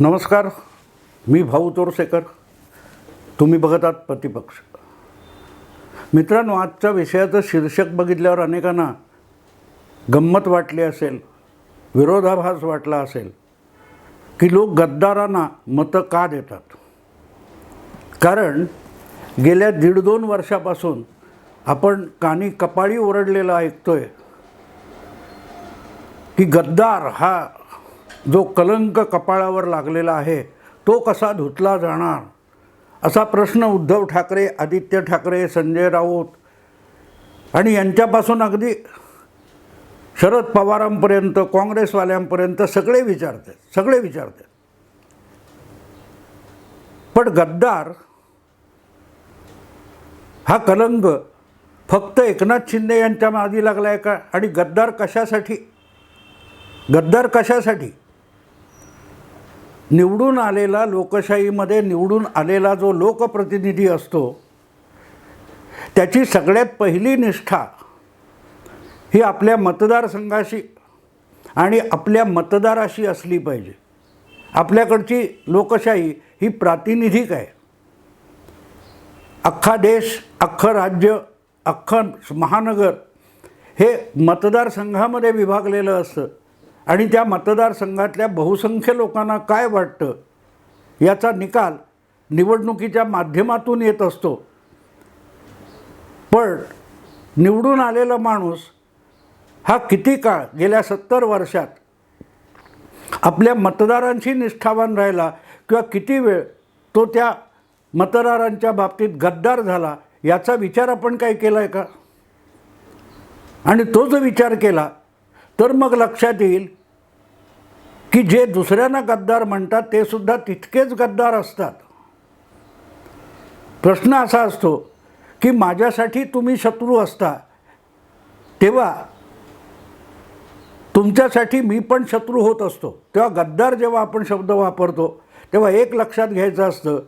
नमस्कार मी भाऊ तोरसेकर. तुम्ही बघत आहात प्रतिपक्ष. मित्रांनो आजच्या विषयाचं शीर्षक बघितल्यावर अनेकांना गंमत वाटली असेल विरोधाभास वाटला असेल की लोक गद्दारांना मतं का देतात? कारण गेल्या दीड दोन वर्षापासून आपण कानी कपाळी ओरडलेलं ऐकतोय की गद्दार हा जो कलंक कपाळावर लागलेला आहे तो कसा धुतला जाणार? असा प्रश्न उद्धव ठाकरे आदित्य ठाकरे संजय राऊत आणि यांच्यापासून अगदी शरद पवारांपर्यंत काँग्रेसवाल्यांपर्यंत सगळे विचारतात सगळे विचारतात. पण गद्दार हा कलंक फक्त एकनाथ शिंदे यांच्या मागी लागला आहे का? आणि गद्दार कशासाठी? गद्दार कशासाठी? निवडून आलेला लोकशाहीमध्ये निवडून आलेला जो लोकप्रतिनिधी असतो त्याची सगळ्यात पहिली निष्ठा ही आपल्या मतदारसंघाशी आणि आपल्या मतदाराशी असली पाहिजे. आपल्याकडची लोकशाही ही प्रातिनिधिक आहे. अख्खा देश अख्खं राज्य अख्खं महानगर हे मतदारसंघामध्ये विभागलेलं असतं. आणि त्या मतदारसंघातल्या बहुसंख्य लोकांना काय वाटतं याचा निकाल निवडणुकीच्या माध्यमातून येत असतो. पण निवडून आलेला माणूस हा किती काळ गेल्या सत्तर वर्षात आपल्या मतदारांशी निष्ठावान राहिला किंवा किती वेळ तो त्या मतदारांच्या बाबतीत गद्दार झाला याचा विचार आपण काय केला आहे का? आणि तो जो विचार केला तर मग लक्षात येईल की जे दुसऱ्यांना गद्दार म्हणतात ते सुद्धा तितकेच गद्दार असतात. प्रश्न असा असतो की माझ्यासाठी तुम्ही शत्रू असता तेव्हा तुमच्यासाठी मी पण शत्रू होत असतो. तेव्हा गद्दार जेव्हा आपण शब्द वापरतो तेव्हा एक लक्षात घ्यायचं असतं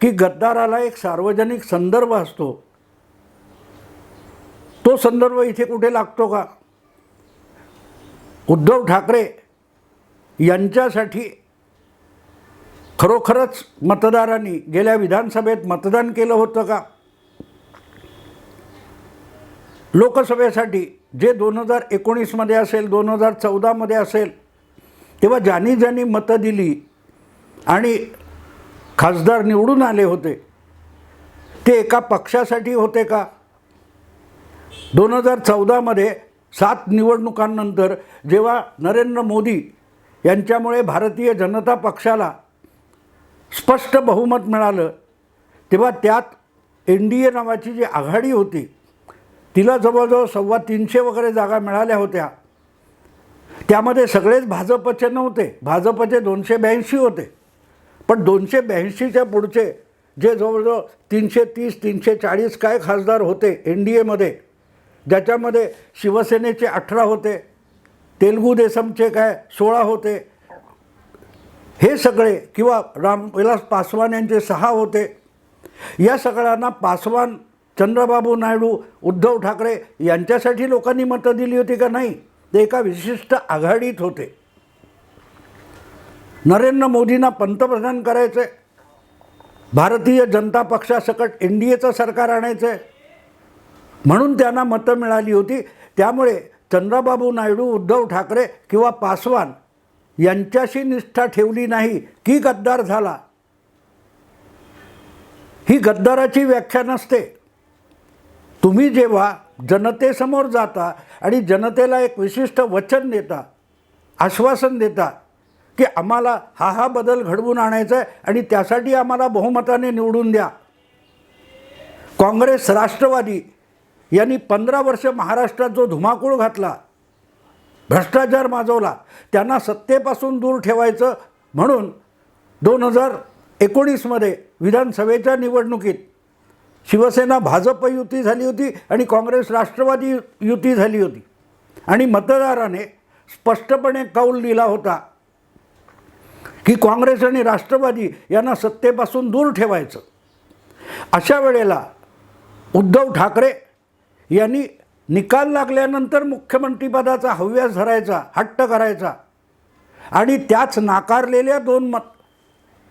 की गद्दाराला एक सार्वजनिक संदर्भ असतो. तो संदर्भ इथे कुठे लागतो का? उद्धव ठाकरे यांच्यासाठी खरोखरच मतदारांनी गेल्या विधानसभेत मतदान केलं होतं का? लोकसभेसाठी जे दोन हजार एकोणीसमध्ये असेल दोन हजार चौदामध्ये असेल तेव्हा ज्यांनी ज्यांनी मतं दिली आणि खासदार निवडून आले होते ते एका पक्षासाठी होते का? दोन हजार चौदामध्ये सात निवडणुकांनंतर जेव्हा नरेंद्र मोदी यांच्यामुळे भारतीय जनता पक्षाला स्पष्ट बहुमत मिळालं. तेव्हा त्यात एन डी ए नावाची जी आघाडी होती तिला जवळजवळ सव्वा तीनशे वगैरे जागा मिळाल्या होत्या. त्यामध्ये सगळेच भाजपचे नव्हते. भाजपचे दोनशे ब्याऐंशी होते. पण दोनशे ब्याऐंशीच्या पुढचे जे जवळजवळ तीनशे तीस तीनशे चाळीस काय खासदार होते एन डी एमध्ये ज्याच्यामध्ये शिवसेनेचे अठरा होते तेलगू देसमचे काय सोळा होते. हे सगळे किंवा रामविलास पासवान यांचे सहा होते. या सगळ्यांना पासवान चंद्रबाबू नायडू उद्धव ठाकरे यांच्यासाठी लोकांनी मतं दिली होती का नाही ते एका विशिष्ट आघाडीत होते. नरेंद्र मोदींना पंतप्रधान करायचं. आहे भारतीय जनता पक्षासकट एन डी एचं सरकार आणायचं. आहे म्हणून त्यांना मतं मिळाली होती. त्यामुळे चंद्रबाबू नायडू उद्धव ठाकरे किंवा पासवान यांच्याशी निष्ठा ठेवली नाही की गद्दार झाला? ही गद्दाराची व्याख्या नसते. तुम्ही जेव्हा जनतेसमोर जाता आणि जनतेला एक विशिष्ट वचन देता आश्वासन देता की आम्हाला हा हा बदल घडवून आणायचा आहे आणि त्यासाठी आम्हाला बहुमताने निवडून द्या. काँग्रेस राष्ट्रवादी यांनी पंधरा वर्ष महाराष्ट्रात जो धुमाकूळ घातला भ्रष्टाचार माजवला त्यांना सत्तेपासून दूर ठेवायचं म्हणून दोन हजार एकोणीसमध्ये विधानसभेच्या निवडणुकीत शिवसेना भाजप युती झाली होती आणि काँग्रेस राष्ट्रवादी युती झाली होती. आणि मतदाराने स्पष्टपणे कौल दिला होता की काँग्रेस आणि राष्ट्रवादी यांना सत्तेपासून दूर ठेवायचं. अशा वेळेला उद्धव ठाकरे यांनी निकाल लागल्यानंतर मुख्यमंत्रीपदाचा हव्यास धरायचा हट्ट करायचा. आणि त्याच नाकारलेल्या दोन मत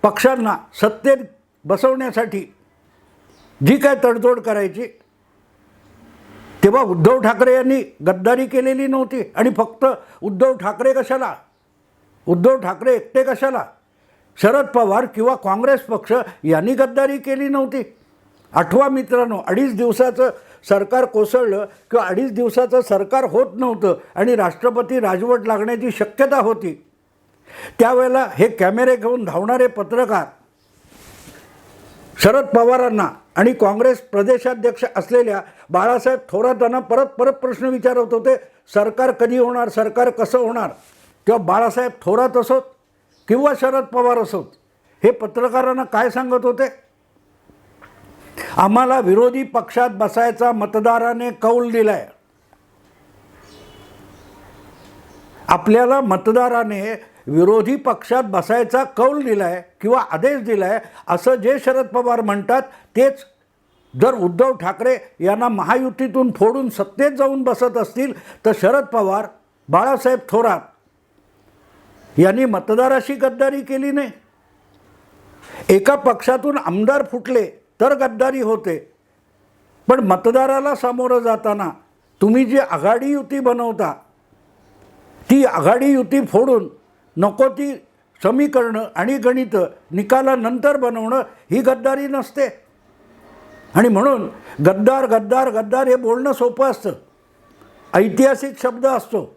पक्षांना सत्तेत बसवण्यासाठी जी काय तडजोड करायची तेव्हा उद्धव ठाकरे यांनी गद्दारी केलेली नव्हती. आणि फक्त उद्धव ठाकरे कशाला? उद्धव ठाकरे एकटे कशाला? शरद पवार किंवा काँग्रेस पक्ष यांनी गद्दारी केली नव्हती. आठवा मित्रांनो अडीच दिवसाचं सरकार कोसळलं किंवा अडीच दिवसाचं सरकार होत नव्हतं आणि राष्ट्रपती राजवट लागण्याची शक्यता होती. त्यावेळेला हे कॅमेरे घेऊन धावणारे पत्रकार शरद पवारांना आणि काँग्रेस प्रदेशाध्यक्ष असलेल्या बाळासाहेब थोरातांना परत परत प्रश्न विचारत होते सरकार कधी होणार सरकार कसं होणार? किंवा बाळासाहेब थोरात असोत किंवा शरद पवार असोत हे पत्रकारांना काय सांगत होते? आम्हाला विरोधी पक्षात बसायचा मतदाराने कौल दिलाय. आपल्याला मतदाराने विरोधी पक्षात बसायचा कौल दिलाय किंवा आदेश दिलाय असं जे शरद पवार म्हणतात तेच जर उद्धव ठाकरे यांना महायुतीतून फोडून सत्तेत जाऊन बसत असतील तर शरद पवार बाळासाहेब थोरात यांनी मतदाराशी गद्दारी केली नाही. एका पक्षातून आमदार फुटले तर गद्दारी होते. पण मतदाराला सामोरं जाताना तुम्ही जी आघाडी युती बनवता ती आघाडी युती फोडून नको ती समीकरणं आणि गणितं निकालानंतर बनवणं ही गद्दारी नसते. आणि म्हणून गद्दार गद्दार गद्दार हे बोलणं सोपं असतं. ऐतिहासिक शब्द असतो.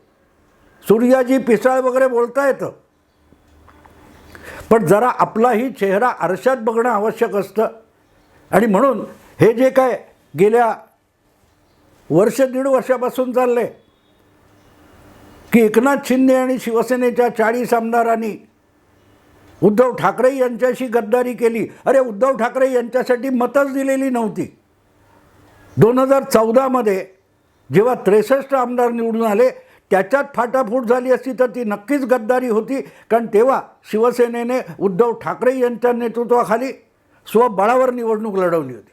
सूर्याजी पिसाळ वगैरे बोलता येतं. पण जरा आपलाही चेहरा आरशात बघणं आवश्यक असतं. आणि म्हणून हे जे काय गेल्या वर्ष दीड वर्षापासून चाललं आहे की एकनाथ शिंदे आणि शिवसेनेच्या चाळीस आमदारांनी उद्धव ठाकरे यांच्याशी गद्दारी केली. अरे उद्धव ठाकरे यांच्यासाठी मतच दिलेली नव्हती. दोन हजार चौदामध्ये जेव्हा त्रेसष्ट आमदार निवडून आले त्याच्यात फाटाफूट झाली असती तर ती नक्कीच गद्दारी होती. कारण तेव्हा शिवसेनेने उद्धव ठाकरे यांच्या नेतृत्वाखाली स्वबळावर निवडणूक लढवली होती.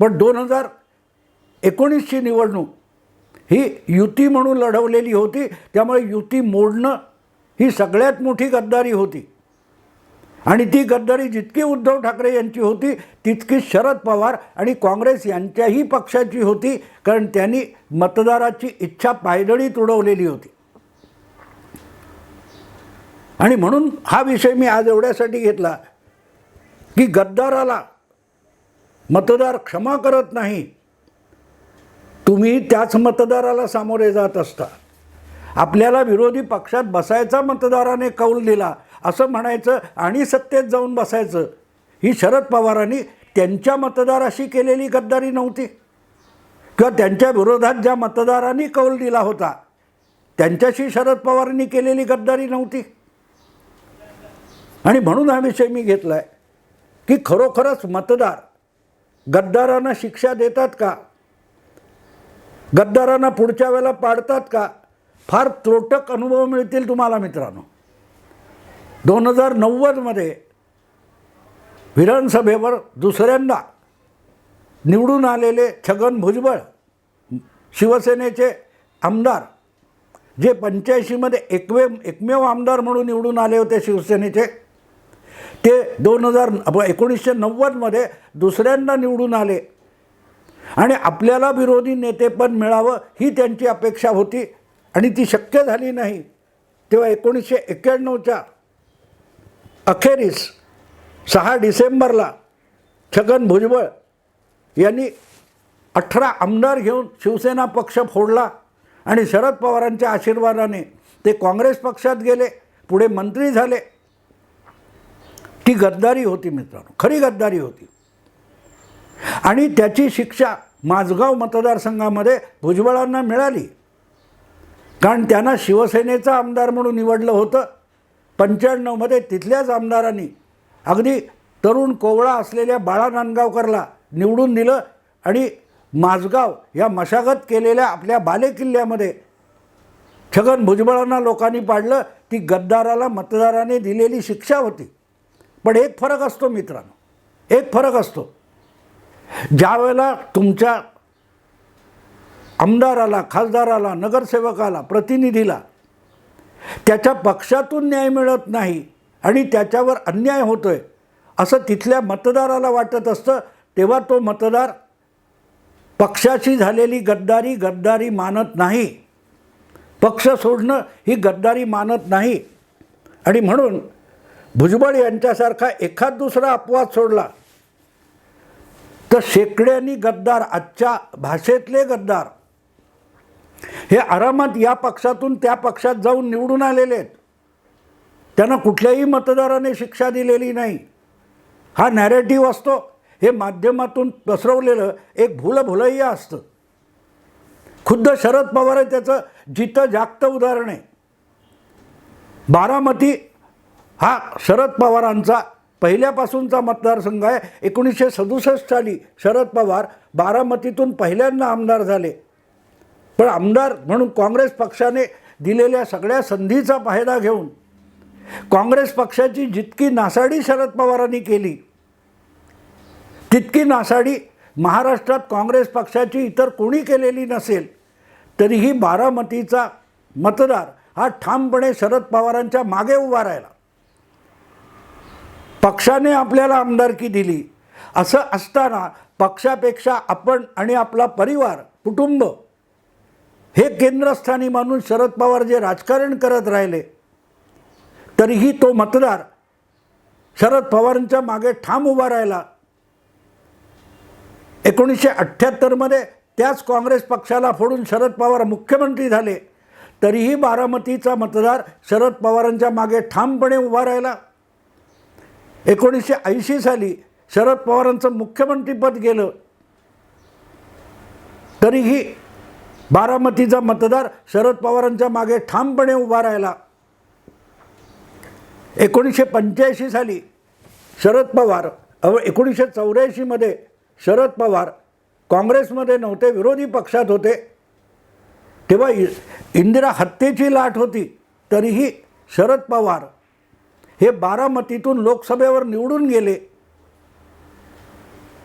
पण दोन हजार एकोणीसची निवडणूक ही युती म्हणून लढवलेली होती. त्यामुळे युती मोडणं ही सगळ्यात मोठी गद्दारी होती. आणि ती गद्दारी जितकी उद्धव ठाकरे यांची होती तितकी शरद पवार आणि काँग्रेस यांच्याही पक्षाची होती कारण त्यांनी मतदाराची इच्छा पायदळीत उडवलेली होती. आणि म्हणून हा विषय मी आज एवढ्यासाठी घेतला. की गद्दाराला मतदार क्षमा करत नाही तुम्ही त्याच मतदाराला सामोरे जात असता. आपल्याला विरोधी पक्षात बसायचा मतदाराने कौल दिला असं म्हणायचं आणि सत्तेत जाऊन बसायचं ही शरद पवारांनी त्यांच्या मतदाराशी केलेली गद्दारी नव्हती. किंवा त्यांच्या विरोधात ज्या मतदारांनी कौल दिला होता त्यांच्याशी शरद पवारांनी केलेली गद्दारी नव्हती. आणि म्हणून हा विषय मी घेतला आहे की खरोखरच मतदार गद्दारांना शिक्षा देतात का? गद्दारांना पुढच्या वेळेला पाडतात का? फार त्रोटक अनुभव मिळतील तुम्हाला मित्रांनो. दोन हजार नव्वदमध्ये विधानसभेवर दुसऱ्यांदा निवडून आलेले छगन भुजबळ शिवसेनेचे आमदार जे पंच्याऐंशीमध्ये एकवे एकमेव आमदार म्हणून निवडून आले होते शिवसेनेचे ते दोन हजार एकोणीसशे नव्वदमध्ये दुसऱ्यांदा निवडून आले. आणि आपल्याला विरोधी नेतेपद मिळावं ही त्यांची अपेक्षा होती आणि ती शक्य झाली नाही. तेव्हा एकोणीसशे एक्क्याण्णवच्या अखेरीस सहा डिसेंबरला छगन भुजबळ यांनी अठरा आमदार घेऊन शिवसेना पक्ष फोडला आणि शरद पवारांच्या आशीर्वादाने ते काँग्रेस पक्षात गेले पुढे मंत्री झाले. ती गद्दारी होती मित्रांनो खरी गद्दारी होती. आणि त्याची शिक्षा माझगाव मतदारसंघामध्ये भुजबळांना मिळाली. कारण त्यांना शिवसेनेचा आमदार म्हणून निवडलं होतं. पंच्याण्णवमध्ये तिथल्याच आमदारांनी अगदी तरुण कोवळा असलेल्या बाळा नांदगावकरला निवडून दिलं आणि माझगाव या मशागत केलेल्या आपल्या बालेकिल्ल्यामध्ये छगन भुजबळांना लोकांनी पाडलं. ती गद्दाराला मतदाराने दिलेली शिक्षा होती. पण एक फरक असतो मित्रांनो. एक फरक असतो. ज्या वेळेला तुमच्या आमदाराला खासदाराला नगरसेवकाला प्रतिनिधीला त्याच्या पक्षातून न्याय मिळत नाही आणि त्याच्यावर अन्याय होतोय असं तिथल्या मतदाराला वाटत असतं तेव्हा तो मतदार पक्षाशी झालेली गद्दारी गद्दारी मानत नाही. पक्ष सोडणं ही गद्दारी मानत नाही. आणि म्हणून भुजबळ यांच्यासारखा एखाद दुसरा अपवाद सोडला तर शेकड्यांनी गद्दार आजच्या भाषेतले गद्दार हे आरामात या पक्षातून त्या पक्षात जाऊन निवडून आलेले आहेत. त्यांना कुठल्याही मतदाराने शिक्षा दिलेली नाही. हा नॅरेटिव्ह असतो. हे माध्यमातून पसरवलेलं एक भुलभुलैया असतं. खुद्द शरद पवार आहे त्याचं जितं जागतं उदाहरण आहे. बारामती हा शरद पवारांचा पहिल्यापासूनचा मतदारसंघ आहे. एकोणीसशे सदुसष्ट साली शरद पवार बारामतीतून पहिल्यांदा आमदार झाले. पण आमदार म्हणून काँग्रेस पक्षाने दिलेल्या सगळ्या संधीचा फायदा घेऊन काँग्रेस पक्षाची जितकी नासाडी शरद पवारांनी केली तितकी नासाडी महाराष्ट्रात काँग्रेस पक्षाची इतर कोणी केलेली नसेल तरीही बारामतीचा मतदार हा ठामपणे शरद पवारांच्या मागे उभा राहिला. पक्षाने आपल्याला आमदारकी दिली. असं असताना पक्षापेक्षा आपण आणि आपला परिवार कुटुंब हे केंद्रस्थानी मानून शरद पवार जे राजकारण करत राहिले तरीही तो मतदार शरद पवारांच्या मागे ठाम उभा राहिला. एकोणीसशे अठ्ठ्याहत्तरमध्ये त्याच काँग्रेस पक्षाला फोडून शरद पवार मुख्यमंत्री झाले. तरीही बारामतीचा मतदार शरद पवारांच्या मागे ठामपणे उभा राहिला. एकोणीसशे ऐंशी साली शरद पवारांचं मुख्यमंत्रीपद गेलं. तरीही बारामतीचा मतदार शरद पवारांच्या मागे ठामपणे उभा राहिला. एकोणीसशे पंच्याऐंशी साली शरद पवार अव एकोणीसशे चौऱ्याऐंशीमध्ये शरद पवार काँग्रेसमध्ये नव्हते विरोधी पक्षात होते. तेव्हा इ इंदिरा हत्येची लाट होती तरीही शरद पवार हे बारामतीतून लोकसभेवर निवडून गेले.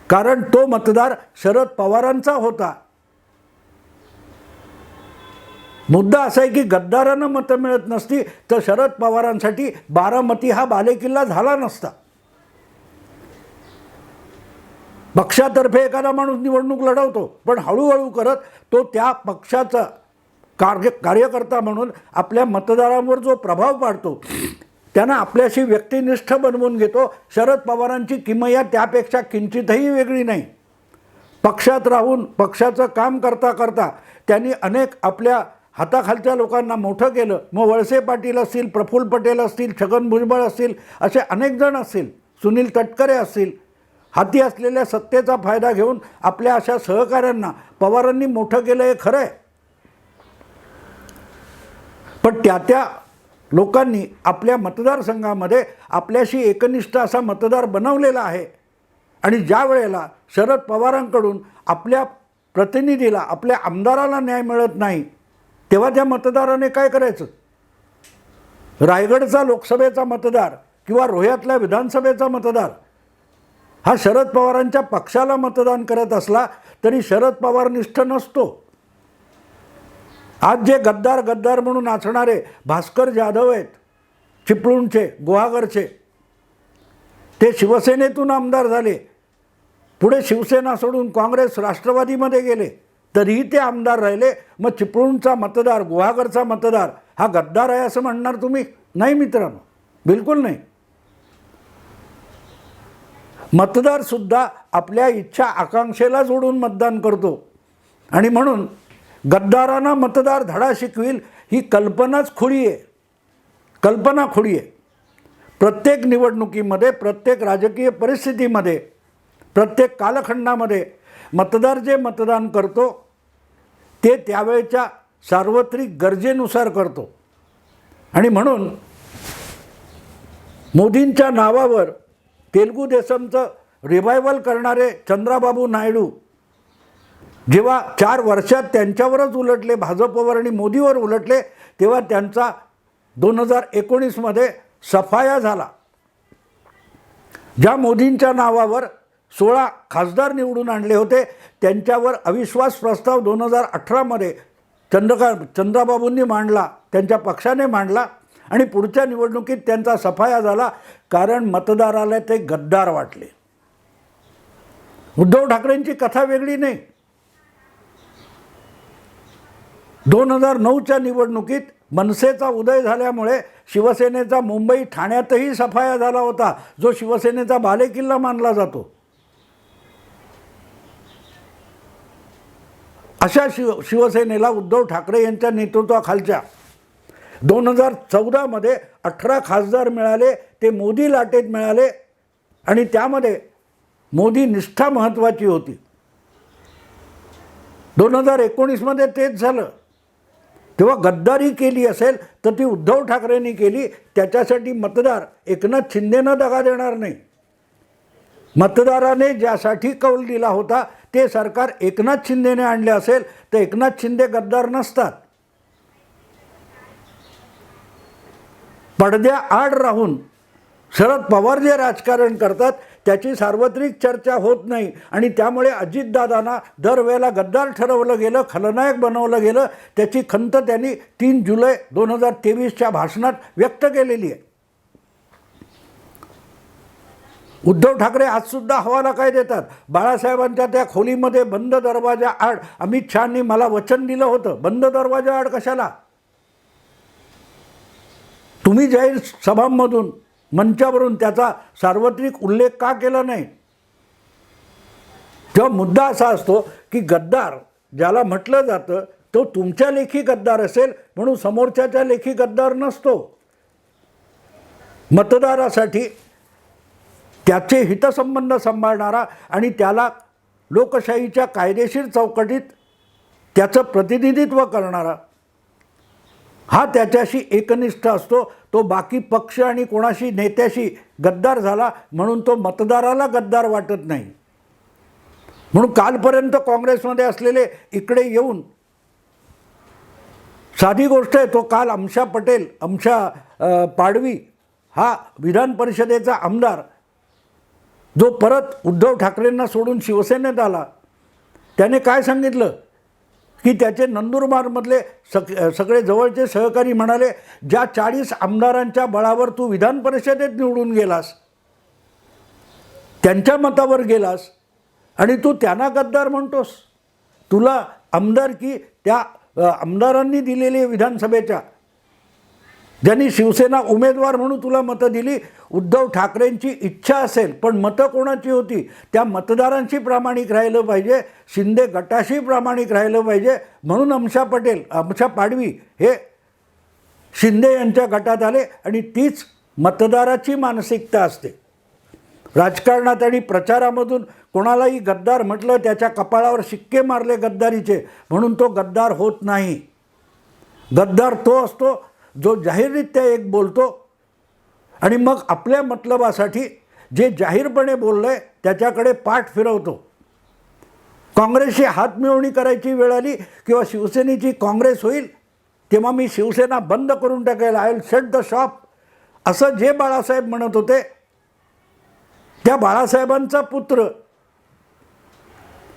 कारण तो मतदार शरद पवारांचा होता. मुद्दा असा आहे की गद्दारांना मतं मिळत नसती तर शरद पवारांसाठी बारामती हा बालेकिल्ला झाला नसता. पक्षातर्फे एखादा माणूस निवडणूक लढवतो पण हळूहळू करत तो त्या पक्षाचा कार्य कार्यकर्ता म्हणून आपल्या मतदारांवर जो प्रभाव पाडतो त्यांना आपल्याशी व्यक्तिनिष्ठ बनवून घेतो. शरद पवारांची किमया त्यापेक्षा किंचितही वेगळी नाही. पक्षात राहून पक्षाचं काम करता करता त्यांनी अनेक आपल्या हाताखालच्या लोकांना मोठं केलं. मग वळसे पाटील असतील प्रफुल्ल पटेल असतील छगन भुजबळ असतील असे अनेक जण असतील. सुनील तटकरे असतील. हाती असलेल्या सत्तेचा फायदा घेऊन आपल्या अशा सहकाऱ्यांना पवारांनी मोठं केलं हे खरं आहे. पण त्या त्या लोकांनी आपल्या मतदारसंघामध्ये आपल्याशी एकनिष्ठ असा मतदार बनवलेला आहे. आणि ज्या वेळेला शरद पवारांकडून आपल्या प्रतिनिधीला आपल्या आमदाराला न्याय मिळत नाही तेव्हा त्या मतदाराने काय करायचं? रायगडचा लोकसभेचा मतदार किंवा रोह्यातल्या विधानसभेचा मतदार हा शरद पवारांच्या पक्षाला मतदान करत असला तरी शरद पवार निष्ठ नसतो. आज जे गद्दार गद्दार म्हणून नाचणारे भास्कर जाधव आहेत चिपळूणचे गुहागरचे ते शिवसेनेतून आमदार झाले. पुढे शिवसेना सोडून काँग्रेस राष्ट्रवादीमध्ये गेले. तरीही ते आमदार राहिले. मग चिपळूणचा मतदार गुहागरचा मतदार हा गद्दार आहे असं म्हणणार तुम्ही? नाही मित्रांनो. बिलकुल नाही. मतदारसुद्धा आपल्या इच्छा आकांक्षेला जोडून मतदान करतो. आणि म्हणून गद्दारांना मतदार धडा शिकविल ही कल्पनाच खोडी आहे. कल्पना खोडी आहे. प्रत्येक निवडणुकीमध्ये प्रत्येक राजकीय परिस्थितीमध्ये प्रत्येक कालखंडामध्ये मतदार जे मतदान करतो ते त्यावेळच्या सार्वत्रिक गरजेनुसार करतो. आणि म्हणून मोदींच्या नावावर तेलगू देसमचं रिवायवल करणारे चंद्राबाबू नायडू जेव्हा चार वर्षात त्यांच्यावरच उलटले भाजपवर आणि मोदीवर उलटले तेव्हा त्यांचा दोन हजार एकोणीसमध्ये सफाया झाला. ज्या मोदींच्या नावावर सोळा खासदार निवडून आणले होते त्यांच्यावर अविश्वास प्रस्ताव दोन हजार अठरामध्ये चंद्रका चंद्राबाबूंनी मांडला त्यांच्या पक्षाने मांडला आणि पुढच्या निवडणुकीत त्यांचा सफाया झाला कारण मतदाराला ते गद्दार वाटले. उद्धव ठाकरेंची कथा वेगळी नाही. दोन हजार नऊच्या निवडणुकीत मनसेचा उदय झाल्यामुळे शिवसेनेचा मुंबई ठाण्यातही सफाया झाला होता जो शिवसेनेचा बालेकिल्ला मानला जातो. अशा शिव शिवसेनेला उद्धव ठाकरे यांच्या नेतृत्वाखालच्या दोन हजार चौदामध्ये अठरा खासदार मिळाले ते मोदी लाटेत मिळाले आणि त्यामध्ये मोदी निष्ठा महत्त्वाची होती. दोन हजार एकोणीसमध्ये तेच झालं. तेव्हा गद्दारी केली असेल तर ती उद्धव ठाकरेंनी केली त्याच्यासाठी मतदार एकनाथ शिंदेनं दगा देणार नाही. मतदाराने ज्यासाठी कौल दिला होता ते सरकार एकनाथ शिंदेने आणले असेल तर एकनाथ शिंदे गद्दार नसतात. पडद्या आड राहून शरद पवार जे राजकारण करतात त्याची सार्वत्रिक चर्चा होत नाही. आणि त्यामुळे अजितदादांना दरवेळेला गद्दार ठरवलं गेलं खलनायक बनवलं गेलं. त्याची खंत त्यांनी तीन जुलै दोन हजार तेवीसच्या भाषणात व्यक्त केलेली आहे. उद्धव ठाकरे आजसुद्धा हवाला काय देतात? बाळासाहेबांच्या त्या खोलीमध्ये बंद दरवाजा आड. अमित शहानी मला वचन दिलं होतं. बंद दरवाजा आड कशाला? तुम्ही जाहीर सभांमधून मंचावरून त्याचा सार्वत्रिक उल्लेख का केला नाही? तेव्हा मुद्दा असा असतो की गद्दार ज्याला म्हटलं जातं तो तुमच्या लेखी गद्दार असेल म्हणून समोरच्याच्या लेखी गद्दार नसतो. मतदारासाठी त्याचे हितसंबंध सांभाळणारा आणि त्याला लोकशाहीच्या कायदेशीर चौकटीत त्याचं प्रतिनिधित्व करणारा हा त्याच्याशी एकनिष्ठ असतो. तो बाकी पक्ष आणि कोणाशी नेत्याशी गद्दार झाला म्हणून तो मतदाराला गद्दार वाटत नाही. म्हणून कालपर्यंत काँग्रेसमध्ये असलेले इकडे येऊन साधी गोष्ट आहे तो काल अमशा पटेल अमशा पाडवी हा विधान परिषदेचा आमदार जो परत उद्धव ठाकरेंना सोडून शिवसेनेत आला. त्याने काय सांगितलं? की त्याचे नंदुरबारमधले सग सगळे जवळचे सहकारी म्हणाले ज्या चाळीस आमदारांच्या बळावर तू विधान परिषदेत निवडून गेलास त्यांच्या मतावर गेलास आणि तू त्यांना गद्दार म्हणतोस तुला आमदार की त्या आमदारांनी दिलेली आहे विधानसभेच्या ज्यांनी शिवसेना उमेदवार म्हणून तुला मतं दिली उद्धव ठाकरेंची इच्छा असेल पण मतं कोणाची होती? त्या मतदारांशी प्रामाणिक राहिलं पाहिजे शिंदे गटाशी प्रामाणिक राहिलं पाहिजे म्हणून अमशा पटेल अमशा पाडवी हे शिंदे यांच्या गटात आले आणि तीच मतदाराची मानसिकता असते. राजकारणात आणि प्रचारामधून कोणालाही गद्दार म्हटलं त्याच्या कपाळावर शिक्के मारले गद्दारीचे म्हणून तो गद्दार होत नाही. गद्दार तो असतो जो जाहीररित्या एक बोलतो आणि मग आपल्या मतलबासाठी जे जाहीरपणे बोललं आहे त्याच्याकडे पाठ फिरवतो. काँग्रेसशी हातमिळवणी करायची वेळ आली किंवा शिवसेनेची काँग्रेस होईल तेव्हा मी शिवसेना बंद करून टाकायला I will shut the shop असं जे बाळासाहेब म्हणत होते त्या बाळासाहेबांचा पुत्र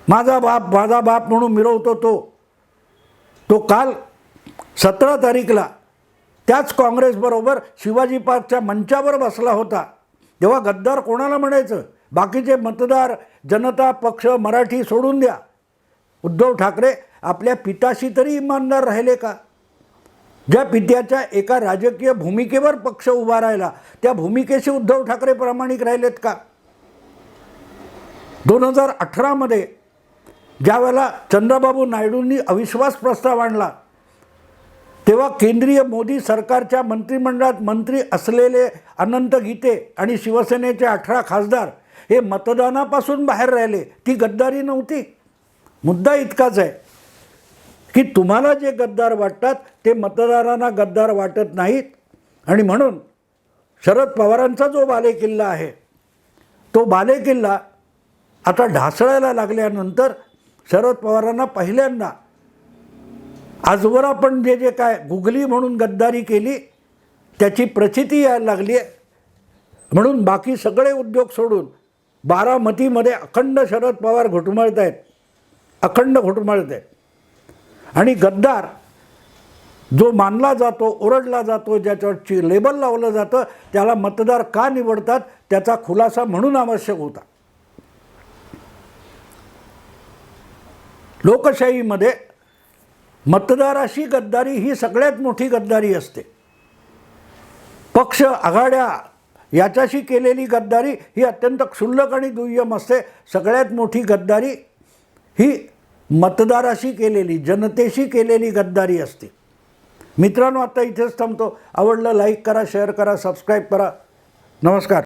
माझा बाप माझा बाप म्हणून मिरवतो तो. तो काल सतरा तारीखला त्याच काँग्रेसबरोबर शिवाजी पार्कच्या मंचावर बसला होता. तेव्हा गद्दार कोणाला म्हणायचं? बाकीचे मतदार जनता पक्ष मराठी सोडून द्या. उद्धव ठाकरे आपल्या पिताशी तरी इमानदार राहिले का? ज्या पित्याच्या एका राजकीय भूमिकेवर पक्ष उभा राहिला त्या भूमिकेशी उद्धव ठाकरे प्रामाणिक राहिलेत का? दोन हजार अठरामध्ये ज्यावेळेला चंद्रबाबू नायडूंनी अविश्वास प्रस्ताव आणला तेव्हा केंद्रीय मोदी सरकारच्या मंत्रिमंडळात मंत्री असलेले अनंत गीते आणि शिवसेनेचे अठरा खासदार हे मतदानापासून बाहेर राहिले. ती गद्दारी नव्हती. मुद्दा इतकाच आहे की तुम्हाला जे गद्दार वाटतात ते मतदारांना गद्दार वाटत नाहीत. आणि म्हणून शरद पवारांचा जो बालेकिल्ला आहे तो बालेकिल्ला आता ढासळायला लागल्यानंतर शरद पवारांना पहिल्यांदा आजवर आपण जे जे काय गुगली म्हणून गद्दारी केली त्याची प्रचिती यायला लागली आहे. म्हणून बाकी सगळे उद्योग सोडून बारामतीमध्ये अखंड शरद पवार घुटमळत आहेत. अखंड घुटमळत आहेत. आणि गद्दार जो मानला जातो ओरडला जातो ज्याच्यावरची लेबल लावलं जातं त्याला मतदार का निवडतात त्याचा खुलासा म्हणून आवश्यक होता. लोकशाहीमध्ये मतदाराशी गद्दारी ही सगळ्यात मोठी गद्दारी असते. पक्ष आघाड्या याच्याशी केलेली गद्दारी ही अत्यंत क्षुल्लक आणि दुय्यम असते. सगळ्यात मोठी गद्दारी ही मतदाराशी केलेली जनतेशी केलेली गद्दारी असते. मित्रांनो आता इथेच थांबतो. आवडलं लाईक करा शेअर करा सबस्क्राईब करा. नमस्कार.